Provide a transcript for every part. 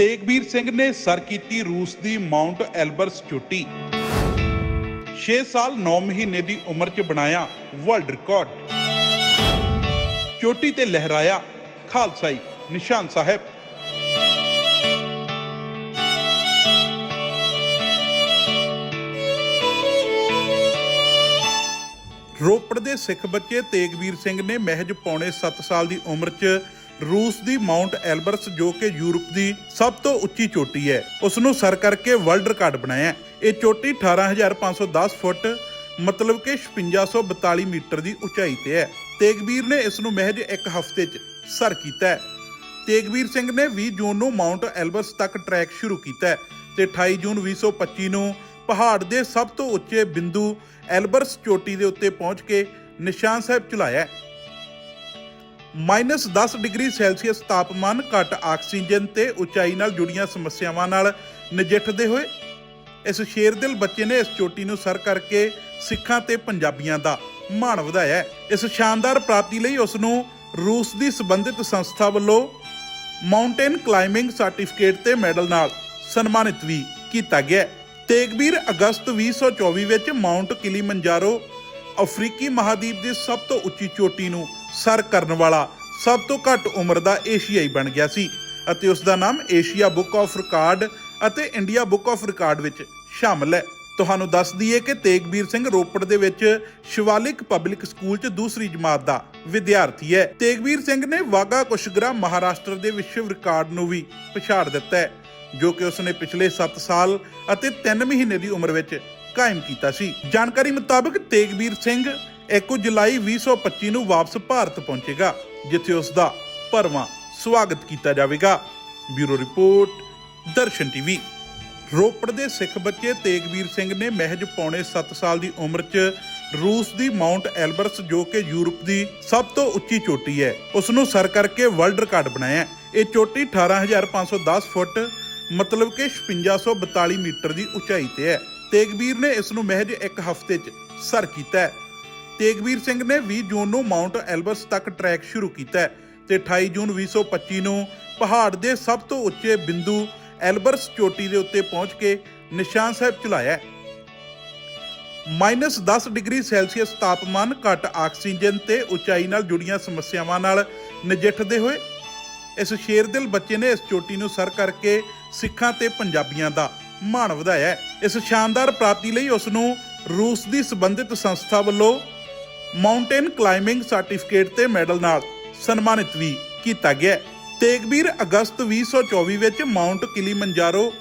ਤੇਗਵੀਰ ਸਿੰਘ ਨੇ ਸਰ ਕੀਤੀ ਰੂਸ ਦੀ ਮਾਉਂਟ ਐਲਬਰਸ ਚੋਟੀ। 6 ਸਾਲ 9 ਮਹੀਨੇ ਦੀ ਉਮਰ 'ਚ ਬਣਾਇਆ ਵਰਲਡ ਰਿਕਾਰਡ। ਚੋਟੀ ਤੇ ਲਹਿਰਾਇਆ ਖਾਲਸਾਈ ਨਿਸ਼ਾਨ ਸਾਹਿਬ। ਰੋਪੜ ਦੇ ਸਿੱਖ ਬੱਚੇ ਤੇਗਵੀਰ ਸਿੰਘ ਨੇ ਮਹਿਜ ਪੌਣੇ 7 ਸਾਲ ਦੀ ਉਮਰ 'ਚ ਰੂਸ ਦੀ ਮਾਉਂਟ ਐਲਬਰਸ ਜੋ ਕਿ ਯੂਰਪ ਦੀ ਸਭ ਤੋਂ ਉੱਚੀ ਚੋਟੀ ਹੈ ਉਸ ਨੂੰ ਸਰ ਕਰਕੇ ਵਰਲਡ ਰਿਕਾਰਡ ਬਣਾਇਆ ਇਹ ਚੋਟੀ 18510 ਫੁੱਟ, ਮਤਲਬ ਕਿ 5642 ਮੀਟਰ ਦੀ ਉਚਾਈ ਤੇ ਹੈ। ਤੇਗਵੀਰ ਨੇ ਇਸ ਨੂੰ ਮਹਿਜ ਇੱਕ ਹਫ਼ਤੇ 'ਚ ਸਰ ਕੀਤਾ ਹੈ। ਤੇਗਵੀਰ ਸਿੰਘ ਨੇ 20 ਜੂਨ ਨੂੰ ਮਾਉਂਟ ਐਲਬਰਸ ਤੱਕ ਟਰੈਕ ਸ਼ੁਰੂ ਕੀਤਾ ਹੈ ਤੇ 28 ਜੂਨ 2025 ਨੂੰ ਪਹਾੜ ਦੇ ਸਭ ਤੋਂ ਉੱਚੇ ਬਿੰਦੂ ਐਲਬਰਸ ਚੋਟੀ ਦੇ ਉੱਤੇ ਪਹੁੰਚ ਕੇ ਨਿਸ਼ਾਨ ਸਾਹਿਬ ਚੁਲਾਇਆ 10 ਡਿਗਰੀ ਸੈਲਸੀਅਸ ਤਾਪਮਾਨ ਘੱਟ ਆਕਸੀਜਨ ਤੇ ਉਚਾਈ ਨਾਲ ਜੁੜੀਆਂ ਸਮੱਸਿਆਵਾਂ ਨਾਲ ਨਜਿੱਠਦੇ ਹੋਏ। ਇਸ ਸ਼ੇਰਦਿਲ ਬੱਚੇ ਨੇ ਇਸ ਚੋਟੀ ਨੂੰ ਸਰ ਕਰਕੇ ਸਿੱਖਾਂ ਤੇ ਪੰਜਾਬੀਆਂ ਦਾ ਮਾਣ ਵਧਾਇਆ ਇਸ ਸ਼ਾਨਦਾਰ ਪ੍ਰਾਪਤੀ ਲਈ ਉਸ ਨੂੰ ਰੂਸ ਦੀ ਸੰਬੰਧਿਤ ਸੰਸਥਾ ਵੱਲੋਂ ਮਾਊਂਟੇਨ ਕਲਾਈਮਿੰਗ ਸਰਟੀਫਿਕੇਟ ਤੇ ਮੈਡਲ ਨਾਲ ਸਨਮਾਨਿਤ ਵੀ ਕੀਤਾ ਗਿਆ ਤੇਗਬੀਰ ਅਗਸਤ 2024 ਵਿੱਚ ਮਾਉਂਟ ਕਿਲੀਮੰਜਾਰੋ ਅਫਰੀਕੀ ਮਹਾਦੀਪ ਦੀ ਸਭ ਤੋਂ ਉੱਚੀ ਚੋਟੀ ਨੂੰ ਸਰ ਕਰਨ ਵਾਲਾ ਸਭ ਤੋਂ ਘੱਟ ਉਮਰ ਦਾ ਏਸ਼ੀਆਈ ਬਣ ਗਿਆ ਸੀ ਅਤੇ ਉਸ ਦਾ ਨਾਮ ਏਸ਼ੀਆ ਬੁੱਕ ਆਫ ਰਿਕਾਰਡ ਅਤੇ ਇੰਡੀਆ ਬੁੱਕ ਆਫ ਰਿਕਾਰਡ ਵਿੱਚ ਸ਼ਾਮਲ ਹੈ। ਤੁਹਾਨੂੰ ਦੱਸ ਦਈਏ ਕਿ ਤੇਗਬੀਰ ਸਿੰਘ ਰੋਪੜ ਦੇ ਵਿੱਚ ਸ਼ਿਵਾਲਿਕ ਪਬਲਿਕ ਸਕੂਲ 'ਚ ਦੂਸਰੀ ਜਮਾਤ ਦਾ ਵਿਦਿਆਰਥੀ ਹੈ। ਤੇਗਬੀਰ ਸਿੰਘ ਨੇ ਵਾਗਾ ਕੁਸ਼ਗਰਾ ਮਹਾਰਾਸ਼ਟਰ ਦੇ ਵਿਸ਼ਵ ਰਿਕਾਰਡ ਨੂੰ ਵੀ ਪਛਾੜ ਦਿੱਤਾ ਹੈ, ਜੋ ਕਿ ਉਸਨੇ ਪਿਛਲੇ 7 ਸਾਲ ਅਤੇ 3 ਮਹੀਨੇ ਦੀ ਉਮਰ ਵਿੱਚ ਕਾਇਮ ਕੀਤਾ ਸੀ। ਜਾਣਕਾਰੀ ਮੁਤਾਬਕ ਤੇਗਬੀਰ ਸਿੰਘ 1 ਜੁਲਾਈ 2025 ਨੂੰ ਵਾਪਸ ਭਾਰਤ ਪਹੁੰਚੇਗਾ, ਜਿੱਥੇ ਉਸ ਦਾ ਭਰਵਾਂ ਸਵਾਗਤ ਕੀਤਾ ਜਾਵੇਗਾ। Bureau report, Darshan TV. Ropar ਦੇ ਸਿੱਖ ਬੱਚੇ ਤੇਗਵੀਰ ਸਿੰਘ ਨੇ ਮਹਿਜ ਪੌਣੇ 7 ਸਾਲ ਦੀ ਉਮਰ 'ਚ ਰੂਸ ਦੀ ਮਾਉਂਟ ਐਲਬਰਸ, ਜੋ ਕਿ ਯੂਰਪ ਦੀ ਸਭ ਤੋਂ ਉੱਚੀ ਚੋਟੀ ਹੈ ਉਸ ਨੂੰ ਸਰ ਕਰਕੇ ਵਰਲਡ ਰਿਕਾਰਡ ਬਣਾਇਆ ਇਹ ਚੋਟੀ 18510 ਫੁੱਟ, ਮਤਲਬ ਕਿ 5642 ਮੀਟਰ ਦੀ ਉਚਾਈ ਤੇ ਹੈ। ਤੇਗਵੀਰ ਨੇ ਇਸ ਨੂੰ ਮਹਿਜ ਇੱਕ ਹਫ਼ਤੇ 'ਚ ਸਰ ਕੀਤਾ ਹੈ। ਤੇਗਵੀਰ ਸਿੰਘ ਨੇ 20 ਜੂਨ ਨੂੰ ਮਾਊਂਟ ਐਲਬਰਸ ਤੱਕ ਟਰੈਕ ਸ਼ੁਰੂ ਕੀਤਾ ਤੇ 28 ਜੂਨ 2025 ਨੂੰ ਪਹਾੜ ਦੇ ਸਭ ਤੋਂ ਉੱਚੇ ਬਿੰਦੂ ਐਲਬਰਸ ਚੋਟੀ ਦੇ ਉੱਤੇ ਪਹੁੰਚ ਕੇ ਨਿਸ਼ਾਨ ਸਾਹਿਬ ਚਲਾਇਆ ਮਾਈਨਸ 10 ਡਿਗਰੀ ਸੈਲਸੀਅਸ ਤਾਪਮਾਨ ਘੱਟ ਆਕਸੀਜਨ ਤੇ ਉਚਾਈ ਨਾਲ ਜੁੜੀਆਂ ਸਮੱਸਿਆਵਾਂ ਨਾਲ ਨਜਿੱਠਦੇ ਹੋਏ ਇਸ ਸ਼ੇਰਦਿਲ ਬੱਚੇ ਨੇ ਇਸ ਚੋਟੀ ਨੂੰ ਸਰ ਕਰਕੇ ਸਿੱਖਾਂ ਤੇ ਪੰਜਾਬੀਆਂ ਦਾ ਮਾਣ ਵਧਾਇਆ ਇਸ ਸ਼ਾਨਦਾਰ ਪ੍ਰਾਪਤੀ ਲਈ ਉਸ ਨੂੰ ਰੂਸ ਦੀ ਸੰਬੰਧਿਤ ਸੰਸਥਾ ਵੱਲੋਂ ਮਾਊਂਟੇਨ ਕਲਾਈਮਿੰਗ ਸਰਟੀਫਿਕੇਟ ਤੇ ਮੈਡਲ ਨਾਲ ਸਨਮਾਨਿਤ ਵੀ ਕੀਤਾ ਗਿਆ ਤੇਗਬੀਰ ਅਗਸਤ 2024 ਵਿੱਚ ਮਾਉਂਟ ਕਿਲੀਮੰਜਾਰੋ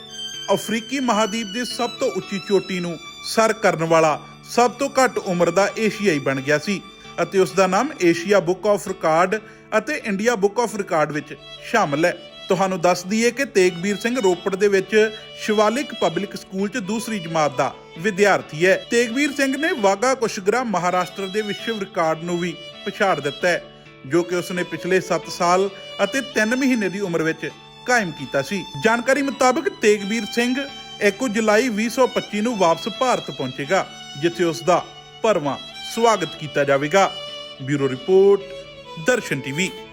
ਅਫਰੀਕੀ ਮਹਾਦੀਪ ਦੀ ਸਭ ਤੋਂ ਉੱਚੀ ਚੋਟੀ ਨੂੰ ਸਰ ਕਰਨ ਵਾਲਾ ਸਭ ਤੋਂ ਘੱਟ ਉਮਰ ਦਾ ਏਸ਼ੀਆਈ ਬਣ ਗਿਆ ਸੀ ਅਤੇ ਉਸ ਦਾ ਨਾਮ ਏਸ਼ੀਆ ਬੁੱਕ ਆਫ ਰਿਕਾਰਡ ਅਤੇ ਇੰਡੀਆ ਬੁੱਕ ਆਫ ਰਿਕਾਰਡ ਵਿੱਚ ਸ਼ਾਮਲ ਹੈ। ਤੁਹਾਨੂੰ ਦੱਸ ਦਈਏ ਕਿ ਤੇਗਬੀਰ ਸਿੰਘ ਰੋਪੜ ਦੇ ਵਿੱਚ ਸ਼ਿਵਾਲਿਕ ਪਬਲਿਕ ਸਕੂਲ 'ਚ ਦੂਸਰੀ ਜਮਾਤ ਦਾ ਵਿਦਿਆਰਥੀ ਹੈ। ਤੇਗਵੀਰ ਸਿੰਘ ਨੇ ਵਾਗਾ ਕੁਸ਼ਗਰਾ ਮਹਾਰਾਸ਼ਟਰ ਦੇ ਵਿਸ਼ਵ ਰਿਕਾਰਡ ਨੂੰ ਵੀ ਪਛਾੜ ਦਿੱਤਾ ਹੈ, ਜੋ ਕਿ ਉਸਨੇ ਪਿਛਲੇ 7 ਸਾਲ ਅਤੇ 3 ਮਹੀਨੇ ਦੀ ਉਮਰ ਵਿੱਚ ਕਾਇਮ ਕੀਤਾ ਸੀ। ਜਾਣਕਾਰੀ ਮੁਤਾਬਕ ਤੇਗਬੀਰ ਸਿੰਘ 1 ਜੁਲਾਈ 2025 ਨੂੰ ਵਾਪਸ ਭਾਰਤ ਪਹੁੰਚੇਗਾ, ਜਿੱਥੇ ਉਸ ਦਾ ਭਰਵਾਂ ਸਵਾਗਤ ਕੀਤਾ ਜਾਵੇਗਾ। Bureau report, Darshan TV.